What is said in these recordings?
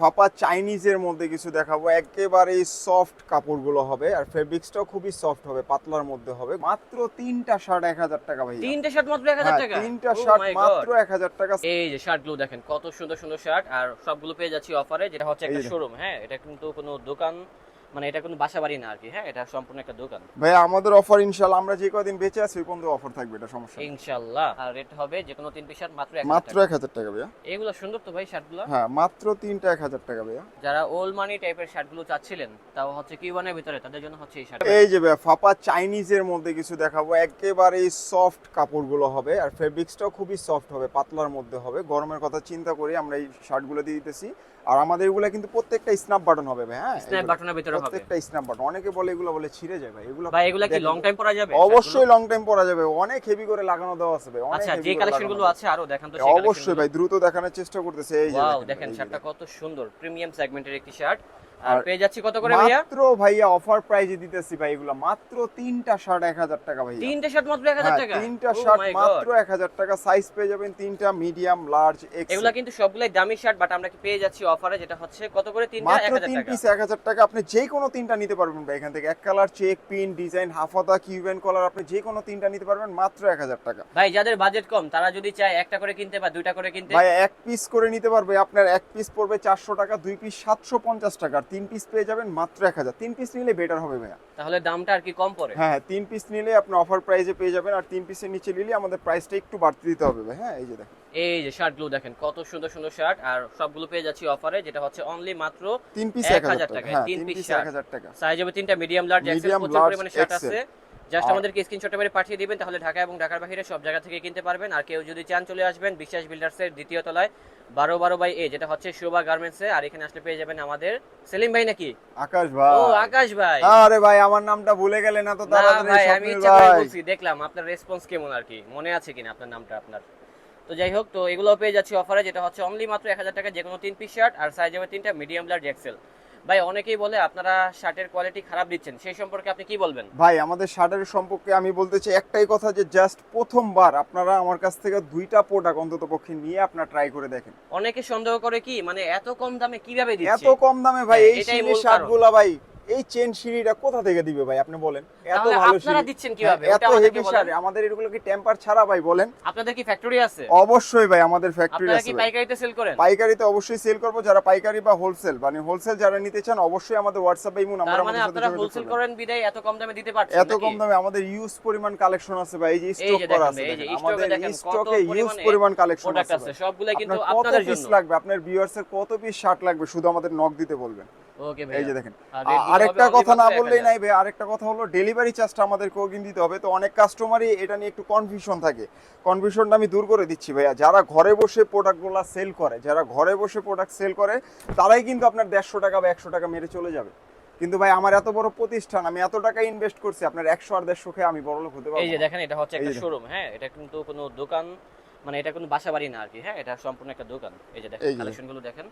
ফাপা চাইনিজের মধ্যে কিছু দেখাবো। একেবারে সফট কাপড়গুলো হবে আর ফেব্রিক্সটাও খুবই সফট হবে পাতলার মধ্যে হবে। মাত্র তিনটা শার্ট এক হাজার টাকা ভাই তিনটা শার্ট মাত্র এক হাজার টাকা? তিনটা Oh শার্ট মাত্র এক হাজার টাকা। এই যে শার্টগুলো দেখেন কত সুন্দর সুন্দর শার্ট আর সবগুলো পেয়ে যাচ্ছি অফারে যেটা হচ্ছে একটা শোরুম হ্যাঁ? এটা কিন্তু কোনো দোকান মানে এটা কোনো বাসা বাড়ি না আর কি হ্যাঁ এটা সম্পূর্ণ একটা দোকান। ভাই আমাদের অফার ইনশাল্লাহ আমরা যে কদিন বেঁচে আছি ওই পর্যন্ত অফার থাকবে এটা সমস্যা ইনশাআল্লাহ আর রেট হবে যে কোনো তিন পিস মাত্র মাত্র টাকা। এক হাজার টাকা ভাইয়া। এগুলো সুন্দর তো ভাই শার্টগুলো হ্যাঁ মাত্র তিনটা এক হাজার টাকা ভাইয়া। যারা ওল্ড মানি টাইপের শার্টগুলো চাচ্ছিলেন তাও হচ্ছে কিউবানের ভিতরে তাদের জন্য হচ্ছে এই শার্ট এই যে ভাইয়া ফাপা চাইনিজের মধ্যে কিছু দেখাবো একেবারে সফট কাপড়গুলো হবে আর ফেব্রিক্সটাও খুবই সফট হবে পাতলার মধ্যে হবে। গরমের কথা চিন্তা করে আমরা এই শার্টগুলো দিয়ে দিতেছি। আর আমাদের এগুলো কিন্তু প্রত্যেকটা স্ন্যাপ বাটন হবে ভাই হ্যাঁ? স্ন্যাপ বাটনের ভিতরে হবে। প্রত্যেকটা স্ন্যাপ বাটন অনেকে বলে এগুলো বলে ছিঁড়ে যায় ভাই এগুলো ভাই এগুলো কি লং টাইম পরা যাবে? অবশ্যই লং টাইম পরা যাবে। অনেক হেভি করে লাগানো দেওয়া আছে ভাই আচ্ছা যে করে কালেকশনগুলো আছে। আরও দেখান তো সেই অবশ্যই ভাই দ্রুত দেখানোর চেষ্টা করতেছে। এই যে ওয়াও দেখেন, শার্টটা কত সুন্দর প্রিমিয়াম সেগমেন্টের একটি শার্ট আর পেয়ে যাচ্ছি কত করে ভাইয়া? মাত্র ভাইয়া অফার প্রাইজে দিতেছি ভাই এগুলো। মাত্র তিনটা শার্ট এক হাজার টাকা ভাইয়া। তিনটে শার্ট মাত্র এক হাজার হ্যাঁ, টাকা? তিনটা Oh শার্ট মাত্র God. এক হাজার টাকা। সাইজ পেয়ে যাবেন তিনটা মিডিয়াম লার্জ এগুলা কিন্তু সবগুলাই দামি শার্ট বাট আমরা কি পেয়ে যাচ্ছি অফারে যেটা হচ্ছে কত করে? তিনটা মাত্র তিন পিস এক হাজার টাকা। আপনি যে কোনো তিনটা নিতে পারবেন ভাই এখান থেকে। এক কালার চেক পিন ডিজাইন হাফাতা কিউবেন কলার আপনি যে কোনো তিনটা নিতে পারবেন মাত্র এক হাজার টাকা। ভাই যাদের বাজেট কম তারা যদি চায় একটা করে কিনতে বা দুইটা করে কিনতে ভাই এক পিস করে নিতে পারবে। আপনার এক পিস পড়বে চারশো টাকা দুই পিস সাতশো পঞ্চাশ টাকা আর তিন পিস পেয়ে যাবেন মাত্র এক হাজার। তিন পিস নিলে বেটার হবে ভাইয়া। তাহলে দামটা আর কি কম পড়ে? হ্যাঁ হ্যাঁ, তিন পিস নিলে আপনি অফার প্রাইসে পেয়ে যাবেন আর তিন পিসের নিচে নিলে আমাদের প্রাইসটা একটু বাড়তে দিতে হবে ভাই হ্যাঁ এই যে দেখেন। এই যে শার্টগুলো দেখেন কত সুন্দর সুন্দর শার্ট আর সবগুলো পেয়ে যাচ্ছি অফারে যেটা হচ্ছে অনলি মাত্র তিন পিস এক হাজার টাকা হ্যাঁ তিন পিস এক হাজার টাকা। সাইজ হবে তিনটা মিডিয়াম লার্জ এক্সেল প্রচুর পরিমাণে শার্ট আছে। জাস্ট আমাদেরকে স্ক্রিনশটটা মেরে পাঠিয়ে দিবেন তাহলে ঢাকা এবং ঢাকার বাইরে সব জায়গা থেকে কিনতে পারবেন। আর কেউ যদি চান চলে আসবেন বিশ্বাস বিল্ডার্সের দ্বিতীয় তলায় বারো বারো বাই এ যেটা হচ্ছে শোভা গার্মেন্টসে। আর এখানে আসলে পেয়ে যাবেন আমাদের সেলিম ভাই নাকি? আকাশ ভাই। ও আকাশ ভাই। আরে ভাই আমার নামটা ভুলে গেলেন না তো তাড়াতাড়ি ভাই আমি ইচ্ছা করে বলছি দেখলাম আপনার রেসপন্স কেমন আর কি। মনে আছে কিনা আপনার নামটা আপনার? তো যাই হোক তো এগুলো পেয়ে যাচ্ছি অফারে যেটা হচ্ছে অনলি মাত্র এক হাজার টাকা যে কোনো তিন পিস শার্ট আর সাইজ হবে তিনটা মিডিয়াম লার্জ এক্সেল ভাই অনেকেই বলে আপনারা শার্টের কোয়ালিটি খারাপ দিচ্ছেন। সেই সম্পর্কে আপনি কি বলবেন? ভাই আমাদের শার্টের সম্পর্কে আমি বলতে চাই একটাই কথা যে জাস্ট প্রথমবার আপনারা আমার কাছ থেকে দুইটা প্রোডাক্ট অন্তত পক্ষে নিয়ে আপনারা ট্রাই করে দেখেন। অনেকে সন্দেহ করে কি মানে এত কম দামে কীভাবে দিচ্ছে? এত কম দামে ভাই হ্যাঁ, এই। শার্টগুলা ভাই এই চেন সিঁড়িটা কোথা থেকে দিবে ভাই? আপনি বলেন। এত ভালো আপনারা দিচ্ছেন কীভাবে? হ্যাঁ, এত হেভি। শার্ট আমাদের এগুলো কি টেম্পার ছাড়া ভাই? বলেন। আপনাদের কি ফ্যাক্টরি আছে? অবশ্যই ভাই আমাদের ফ্যাক্টরি আছে আপনারা কি পাইকারিতে সেল করেন? পাইকারিতে অবশ্যই সেল করব। যারা পাইকারি বা হোলসেল মানে হোলসেল যারা নিতে চান অবশ্যই আমাদের হোয়াটসঅ্যাপে ইমো নাম্বার তার মানে আমাদের সাথে আপনারা যোগাযোগ হোলসেল করেন বিদায় এত কম দামে দিতে পারছেন এত কম দামে আমাদের ইউজ পরিমাণ কালেকশন আছে ভাই। এই যে স্টক করা আছে আমাদের স্টকে ইউজ পরিমাণ কালেকশন আছে। সবগুলাই কিন্তু কত আপনাদের পিস জন্য। লাগবে? আপনার ভিউয়ার্স এর কত পিস শার্ট লাগবে? শুধু আমাদের নক দিতে বলবেন। এই যে দেখেন। আরেকটা কথা না বললেই নাই ভাই আরেকটা কথা হলো ডেলিভারি চার্জটা আমাদেরকে অগ্রিম দিতে হবে। তো অনেক কাস্টমারই এটা নিয়ে একটু কনফিউশন থাকে। কনফিউশনটা আমি দূর করে দিচ্ছি ভাইয়া। যারা ঘরে বসে প্রোডাক্টগুলো সেল করে যারা ঘরে বসে প্রোডাক্ট সেল করে তারাই কিন্তু আপনার দেড়শো টাকা বা একশো টাকা মেরে চলে যাবে। কিন্তু ভাই আমার এত বড় প্রতিষ্ঠান আমি এত টাকা ইনভেস্ট করছি আপনার একশো আর দেড়শো খেয়ে আমি বড় লোক হতে পারব এই যে দেখেন এটা হচ্ছে একটা শোরুম হ্যাঁ? এটা কিন্তু কোনো দোকান মানে এটা কোনো বাসা বাড়ি না আর কি হ্যাঁ? এটা সম্পূর্ণ একটা দোকান। এই যে দেখেন এই যে কালেকশনগুলো দেখেন।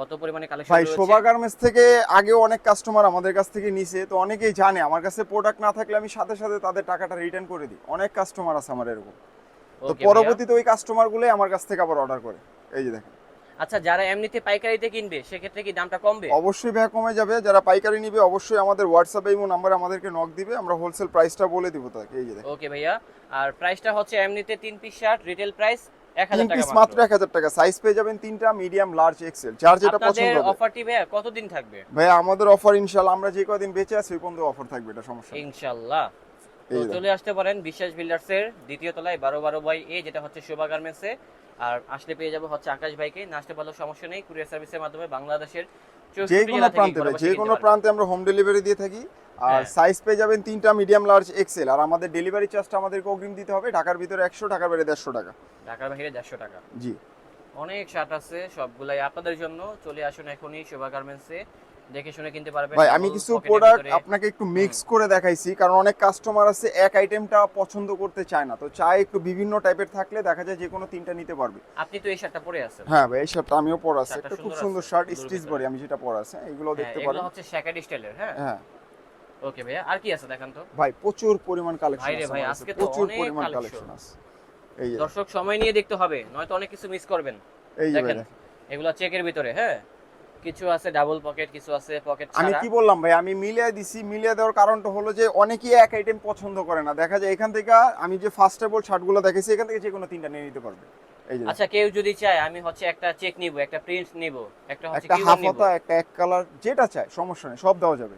কত পরিমাণে কালেকশন ভাই শোভা গার্মেন্টস থেকে আগেও অনেক কাস্টমার আমাদের কাছ থেকে নিছে তো অনেকেই জানে আমার কাছে প্রোডাক্ট না থাকলে আমি সাথে সাথে তাদের টাকাটা রিটার্ন করে দিই। অনেক কাস্টমার আছে আমার এরকম। তো পরবর্তীতে ওই কাস্টমার গুলোই আমার কাছ থেকে আবার অর্ডার করে। এই যে দেখেন। আচ্ছা যারা এমনিতে পাইকারিতে কিনবে সেক্ষেত্রে কি দামটা কমবে? অবশ্যই ভাই কমে যাবে। যারা পাইকারি নিবে অবশ্যই আমাদের হোয়াটসঅ্যাপে এই নাম্বারে আমাদেরকে নক দিবে। আমরা হোলসেল প্রাইসটা বলে দিব তাকে। এই যে ওকে ভাইয়া। আর প্রাইসটা হচ্ছে এমনিতে তিন পিস শার্ট রিটেল প্রাইস তিন পিস মাত্র। এক হাজার টাকা। সাইজ পেয়ে যাবেন তিনটা মিডিয়াম লার্জ এক্সেল যার যেটা পছন্দ হবে। অফারটি ভাইয়া কতদিন থাকবে? ভাই আমাদের অফার ইনশাআল্লাহ আমরা যে কদিন বেঁচে আছি ওই পর্যন্ত অফার থাকবে এটা সমস্যা ইনশাল্লাহ তো এই যে। দেখেন। চলে আসতে পারেন বিশ্বাস বিল্ডার্স এর দ্বিতীয় তলায় বারো বারো বাই এ যেটা হচ্ছে শোভা গার্মেন্টসে আর আসলে পেয়ে যাবে হচ্ছে আকাশ ভাইকে। না আসতে পারলেও সমস্যা নেই। কুরিয়ার সার্ভিসের মাধ্যমে বাংলাদেশের যে 64 কোনো প্রান্তে যে কোনো প্রান্তে আমরা হোম ডেলিভারি দিয়ে থাকি। আর হ্যাঁ। সাইজ পেয়ে যাবেন তিনটা মিডিয়াম লার্জ এক্সেল আর আমাদের ডেলিভারি চার্জটা আমাদেরকে অগ্রিম দিতে হবে। ঢাকার ভিতরে একশো ঢাকার বাইরে দেড়শো টাকা। ঢাকার বাইরে দেড়শো টাকা। জি। অনেক শার্ট আছে সবগুলাই আপনাদের জন্য। চলে আসুন এখনই শোভা গার্মেন্টসে দেখে শুনে কিনতে পারবেন। ভাই আমি কিছু প্রোডাক্ট আপনাকে একটু মিক্স করে দেখাইছি কারণ অনেক কাস্টমার আছে এক আইটেমটা পছন্দ করতে চায় না। তো চাই একটু বিভিন্ন টাইপের থাকলে দেখা যায় যে কোনো তিনটা নিতে পারবে। আপনি তো এই শার্টটা পরে আছেন। হ্যাঁ ভাই এই শার্টটা আমিও পরে আছে। একটা খুব সুন্দর শার্ট স্টিচ। বডি আমি যেটা পরে আছে এগুলো হ্যাঁ, দেখতে এগুলো পারেন। হচ্ছে শ্যাকাডি স্টাইলের হ্যাঁ? হ্যাঁ। ওকে ভাইয়া আর কি আছে দেখান তো? ভাই প্রচুর পরিমাণ কালেকশন ভাই আছে ভাই, আজকে তো প্রচুর অনেক পরিমাণ কালেকশন আছে। দর্শক সময় নিয়ে দেখতে হবে নয়তো অনেক কিছু মিস করবেন। এই দেখেন এগুলো চেকের ভিতরে হ্যাঁ? কিছু আছে ডাবল পকেট কিছু আছে পকেট আমি কি বললাম ভাই? আমি মিলিয়ে দিছি মিলিয়ে দেওয়ার কারণটা হলো যে অনেকেই এক আইটেম পছন্দ করে না। দেখা যায় এখান থেকে আমি যে ফার্স্ট টেবল শার্টগুলো দেখেছি এখান থেকে যে কোনো তিনটা নিয়ে নিতে পারবে। আচ্ছা কেউ যদি চায় আমি হচ্ছে একটা চেক নিব একটা প্রিন্ট নিব একটা হচ্ছে একটা কিউআর হাফ একটা এক কালার যেটা চায় সমস্যা নেই সব দেওয়া যাবে।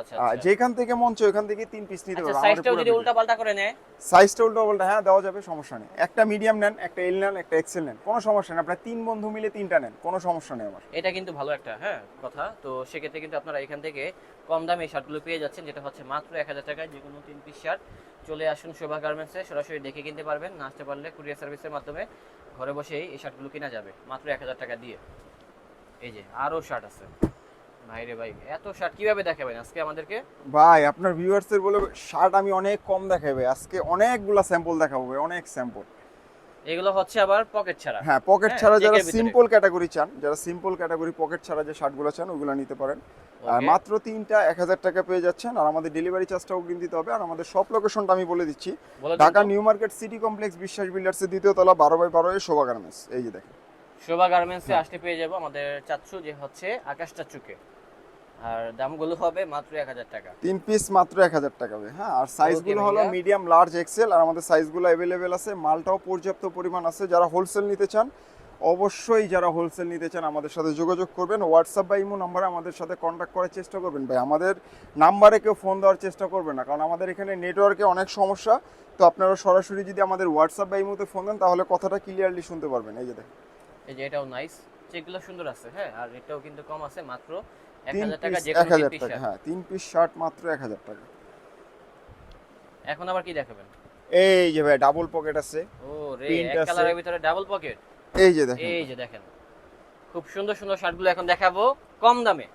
আচ্ছা আচ্ছা। যেখান থেকে মন চায় ওখান থেকে তিন পিস নিতে আচ্ছা পারবে সাইজটাও যদি উল্টা পাল্টা করে নেয়? সাইজটা উল্টো পাল্টা হ্যাঁ দেওয়া যাবে সমস্যা নেই। একটা মিডিয়াম নেন একটা এল নেন একটা এক্সেল নেন কোনো সমস্যা নেই। আপনার তিন বন্ধু মিলে তিনটা নেন কোনো সমস্যা নেই আমার। এটা কিন্তু ভালো একটা হ্যাঁ কথা। তো সেক্ষেত্রে কিন্তু আপনারা এখান থেকে কম দামে এই শার্টগুলো পেয়ে যাচ্ছেন যেটা হচ্ছে মাত্র এক হাজার টাকায় যে কোনো তিন পিস শার্ট চলে আসুন শোভা গার্মেন্টসে সরাসরি দেখে কিনতে পারবেন। না আসতে পারলে কুরিয়ার সার্ভিসের মাধ্যমে ঘরে বসেই এই শার্টগুলো কেনা যাবে মাত্র এক হাজার টাকা দিয়ে। এই যে আরও শার্ট আছে। ভাইরে ভাই এত শার্ট কীভাবে দেখাবেন আজকে আমাদেরকে? ভাই আপনার ভিউয়ার্সের বলে শার্ট আমি অনেক কম দেখাবে আজকে অনেকগুলা স্যাম্পল দেখাবো ভাই অনেক স্যাম্পল এগুলো হচ্ছে আবার পকেট ছাড়া। হ্যাঁ পকেট হ্যাঁ, ছাড়া যারা সিম্পল ক্যাটাগরি চান যারা সিম্পল ক্যাটাগরি পকেট ছাড়া যে শার্টগুলো চান ওগুলো নিতে পারেন। আর মাত্র তিনটা এক হাজার টাকা পেয়ে যাচ্ছেন আর আমাদের ডেলিভারি চার্জটা অগ্রিম দিতে হবে। আর আমাদের সব লোকেশনটা আমি বলে দিচ্ছি। Dhaka New Market City Complex Biswas বিল্ডার্সের দ্বিতীয় তলা বারো বাই বারো এ শোভা গার্মেন্টস এই যে দেখেন। শোভা গার্মেন্টসে আসতে পেয়ে যাব আমাদের চাচ্ছু যে হচ্ছে আকাশ চাচ্ছুকে আর দামগুলো হবে মাত্র এক হাজার টাকা। তিন পিস মাত্র এক হাজার টাকা হবে হ্যাঁ? আর সাইজগুলো হলো মিডিয়াম লার্জ এক্সেল আর আমাদের সাইজগুলো অ্যাভেলেবেল আছে। মালটাও পর্যাপ্ত পরিমাণ আছে। যারা হোলসেল নিতে চান অবশ্যই যারা হোলসেল নিতে চান আমাদের সাথে যোগাযোগ করবেন। হোয়াটসঅ্যাপ বা ইমো নাম্বারে আমাদের সাথে কন্ট্যাক্ট করার চেষ্টা করবেন। ভাই আমাদের নাম্বারে কেউ ফোন দেওয়ার চেষ্টা করবে না কারণ আমাদের এখানে নেটওয়ার্কে অনেক সমস্যা। তো আপনারা সরাসরি যদি আমাদের হোয়াটসঅ্যাপ বা ইমোতে ফোন দেন তাহলে কথাটা ক্লিয়ারলি শুনতে পারবেন। এই যে দেখেন। এই যে এটাও নাইস চেকগুলো সুন্দর আছে হ্যাঁ? আর এটাও কিন্তু কম আছে মাত্র এক তিন হাজার টাকা যে কোনো পিস হ্যাঁ তিন পিস শার্ট মাত্র এক হাজার টাকা। এখন আবার কি দেখাবেন? এই যে ভাই ডাবল পকেট আছে। ও রে এক কালারের ভিতরে ডাবল পকেট এই যে দেখেন। এই যে দেখেন। খুব সুন্দর সুন্দর শার্টগুলো এখন দেখাবো কম দামে।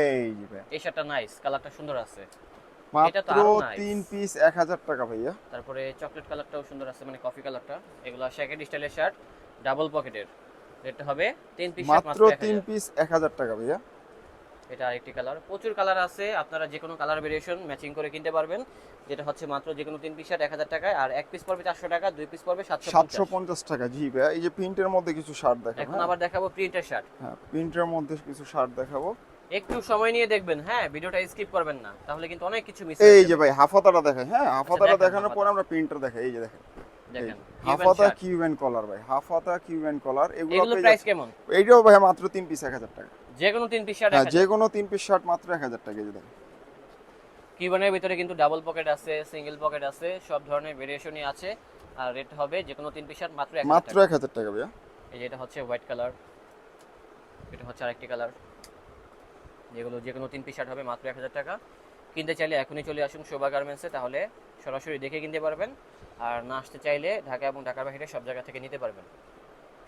এই যে ভাই। এই শার্টটা নাইস কালারটা সুন্দর আছে। এটা তো মাত্র আরও তিন পিস এক হাজার টাকা ভাইয়া। তারপরে চকলেট কালারটাও সুন্দর আছে মানে কফি কালারটা এগুলো শ্যাকেট স্টাইলের শার্ট ডাবল পকেটের রেটটা হবে তিন পিস মাত্র তিন পিস এক হাজার টাকা ভাইয়া। এটা আরেকটি কালার প্রচুর কালার আছে আপনারা যে কোনো কালার ভেরিয়েশন ম্যাচিং করে কিনতে পারবেন যেটা হচ্ছে মাত্র যে কোনো তিন পিস শার্ট এক হাজার টাকায়। আর এক পিস পড়বে চারশো টাকা দুই পিস পড়বে সাতশো সাতশো পঞ্চাশ টাকা জি ভাইয়া। এই যে প্রিন্টের মধ্যে কিছু শার্ট দেখাবো এখন আবার দেখাবো প্রিন্টের শার্ট হ্যাঁ প্রিন্টের মধ্যে কিছু শার্ট দেখাবো। একটু সময় নিয়ে দেখবেন হ্যাঁ? ভিডিওটা স্কিপ করবেন না তাহলে কিন্তু অনেক কিছু মিস এই যে ভাই হাফাতাটা দেখাই হ্যাঁ? হাফাতাটা দেখানোর পরে আমরা প্রিন্টার দেখাই এই যে দেখেন। দেখেন হাফাতা কিউএন কলার ভাই হাফাতা কিউএন কলার এগুলো এগুলো প্রাইস কেমন? এইটাও ভাই মাত্র তিন পিস এক হাজার টাকা। যে কোনো তিন পিস শার্ট হ্যাঁ যে কোনো তিন পিস শার্ট মাত্র টাকা এই দেখেন। কিউবানের ভিতরে কিন্তু ডাবল পকেট আছে সিঙ্গেল পকেট আছে সব ধরনের ভেরিয়েশনই আছে। আর রেট হবে যে কোনো তিন পিস শার্ট মাত্র এক মাত্র এক হাজার টাকা ভাইয়া। এই যে এটা হচ্ছে হোয়াইট কালার এটা হচ্ছে আরেকটি কালার যেগুলো যে কোনো তিন পিস শার্ট হবে মাত্র এক হাজার টাকা। কিনতে চাইলে এখনই চলে আসুন শোভা গার্মেন্টসে তাহলে সরাসরি দেখে কিনতে পারবেন। আর না আসতে চাইলে ঢাকা এবং ঢাকার বাইরে সব জায়গা থেকে নিতে পারবেন।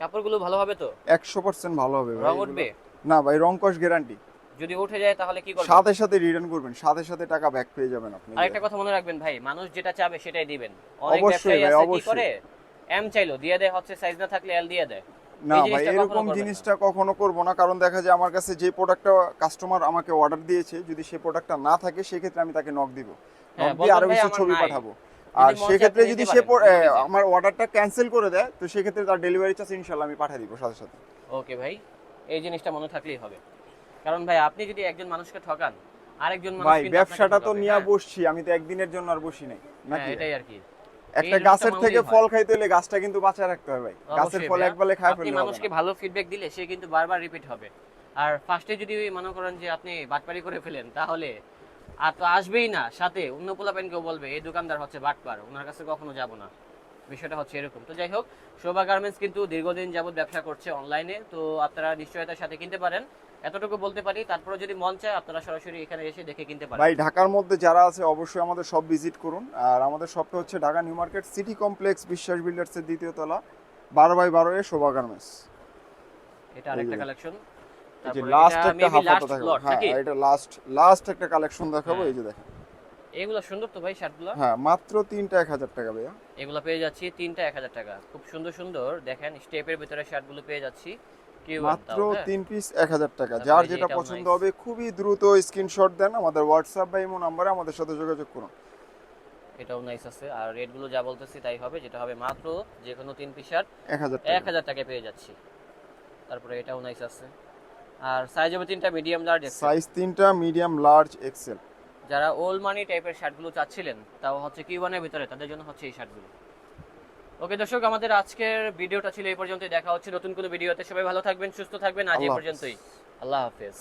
কাপড়গুলো ভালো হবে তো? একশো পার্সেন্ট ভালো হবে রং উঠবে? না ভাই রং কস গ্যারান্টি যদি উঠে যায় তাহলে কি করবেন? সাথে সাথে রিটার্ন করবেন সাথে সাথে টাকা ব্যাক পেয়ে যাবেন আপনি। আরেকটা কথা মনে রাখবেন ভাই মানুষ যেটা চাবে সেটাই দিবেন। অনেক ব্যবসায়ী আছে কি। করে? এম চাইলো দিয়ে দেয় হচ্ছে সাইজ না থাকলে এল দিয়ে দেয়। না ভাই এরকম জিনিসটা কখনো করব না কারণ দেখা যায় আমার কাছে যে প্রোডাক্টটা কাস্টমার আমাকে অর্ডার দিয়েছে যদি সেই প্রোডাক্টটা না থাকে সেক্ষেত্রে আমি তাকে নক দিব। হ্যাঁ, নক দিয়ে আরও কিছু ছবি পাঠাবো। আর সেক্ষেত্রে যদি সে। আমার অর্ডারটা ক্যান্সেল করে দেয় তো সেক্ষেত্রে তার ডেলিভারি চার্জ ইনশাল্লাহ আমি পাঠিয়ে দিব সাথে সাথে। ওকে ভাই এই জিনিসটা মনে থাকলেই হবে। কারণ ভাই আপনি যদি একজন মানুষকে ঠকান আরেকজন মানুষ ভাই ব্যবসাটা তো নিয়ে হ্যাঁ। বসছি আমি তো একদিনের জন্য আর বসি নাই হ্যাঁ, নাকি? এটাই আর কি। একটা গাছের থেকে ফল খাইতে হলে গাছটা কিন্তু বাঁচায় রাখতে হবে ভাই। গাছের ফল। একবারে খায় ফেললে মানুষকে ভালো ফিডব্যাক দিলে সে কিন্তু বারবার রিপিট হবে। আর ফার্স্টে যদি মনে করেন যে আপনি বাটপারি করে ফেলেন তাহলে আর তো আসবেই না সাথে অন্য পোলাপেন কেউ বলবে এই দোকানদার হচ্ছে বাটপার ওনার কাছে কখনো যাব না। বিষয়টা হচ্ছে এরকম। তো যাই হোক শোভা গার্মেন্টস কিন্তু দীর্ঘদিন যাবত ব্যবসা করছে অনলাইনে তো আপনারা নিশ্চয়তার সাথে কিনতে পারেন। এতটুকু বলতে পারি তারপরে যদি মন চায় আপনারা সরাসরি এখানে এসে দেখে কিনতে পারেন। ভাই ঢাকার মধ্যে যারা আছে অবশ্যই আমাদের সব ভিজিট করুন। আর আমাদের শপটা হচ্ছে Dhaka New Market City Complex Biswas বিল্ডার্সের দ্বিতীয় তলা বারো বাই বারো এ শোভা গার্মেন্টস। এটা আরেকটা কালেকশন যে লাস্ট একটা হাফ হাতা দেখাবো হ্যাঁ এটা লাস্ট লাস্ট একটা কালেকশন দেখাবো হ্যাঁ। এই যে দেখেন। এগুলো সুন্দর তো ভাই শার্টগুলো হ্যাঁ মাত্র তিনটা এক হাজার টাকা ভাইয়া। এগুলো পেয়ে যাচ্ছি তিনটা এক হাজার টাকা। খুব সুন্দর সুন্দর। দেখেন স্টেপের ভিতরে শার্টগুলো পেয়ে যাচ্ছি। মাত্র তিন পিস এক হাজার টাকা। যার যেটা পছন্দ হবে খুবই দ্রুত স্ক্রিনশট দেন। আমাদের হোয়াটসঅ্যাপ বা ইমো নাম্বারে আমাদের সাথে যোগাযোগ করুন। এটাও নাইস আছে। আর রেটগুলো যা বলতেছি তাই হবে যেটা হবে মাত্র যে কোনো তিন পিস শার্ট এক হাজার এক টাকা হাজার টাকায় পেয়ে যাচ্ছি। তারপরে এটাও নাইস আছে। আর সাইজ হবে তিনটা মিডিয়াম লার্জ সাইজ তিনটা মিডিয়াম লার্জ এক্সেল যারা ওল্ড মানি টাইপের শার্টগুলো চাচ্ছিলেন তাও হচ্ছে কি ওয়ানের ভিতরে তাদের জন্য হচ্ছে এই শার্টগুলো ওকে দর্শক আমাদের আজকের ভিডিওটা ছিল এই পর্যন্তই। দেখা হচ্ছে নতুন কোনো ভিডিওতে সবাই ভালো থাকবেন সুস্থ থাকবেন। আজ এই পর্যন্তই। আল্লাহ হাফেজ।